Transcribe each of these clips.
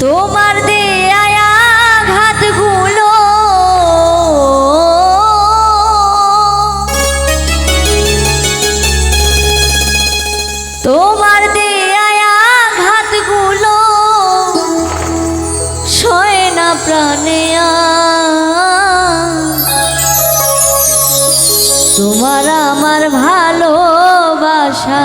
তোমার দেয়া আঘাতগুলো। তোমার দেয়া আঘাতগুলো। সয় না প্রাণে তোমার আমার ভালোবাসা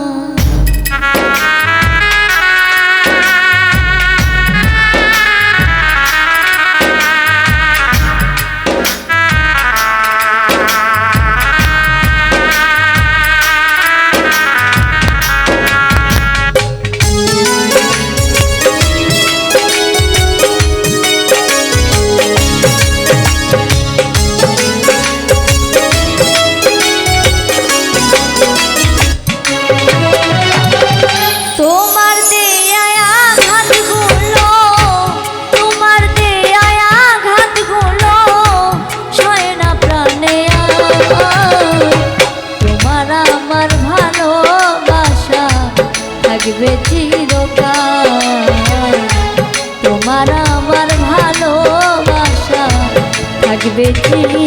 বেঁচে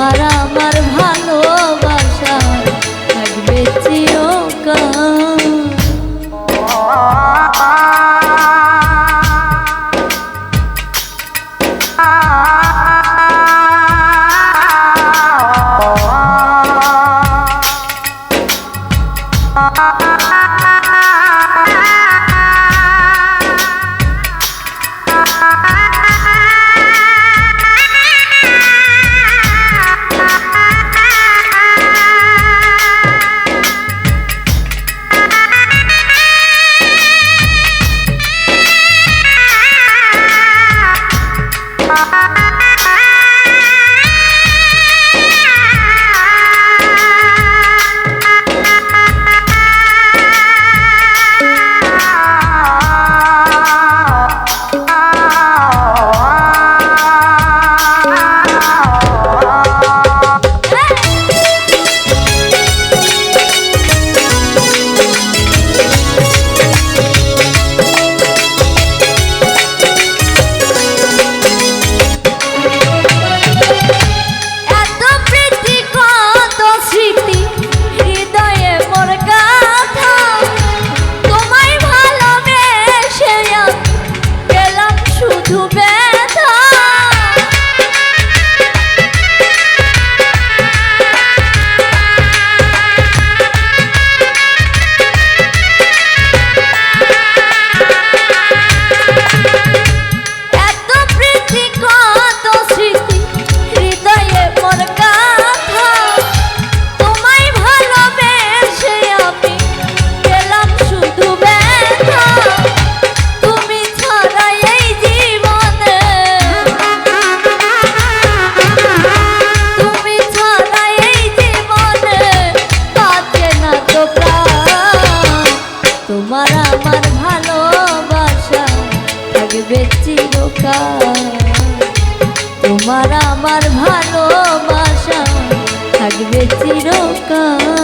তোমার তোমার আমার ভালোবাসা থাকবে চিরকাল।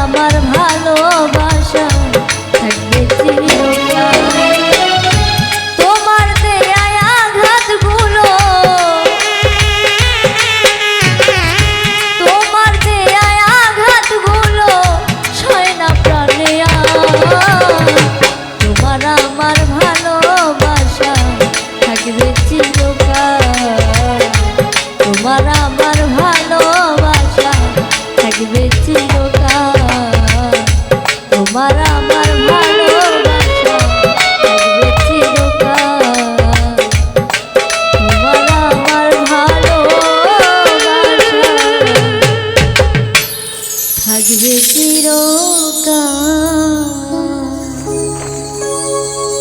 আমার ভালোবাসা থাকবে চিরকাল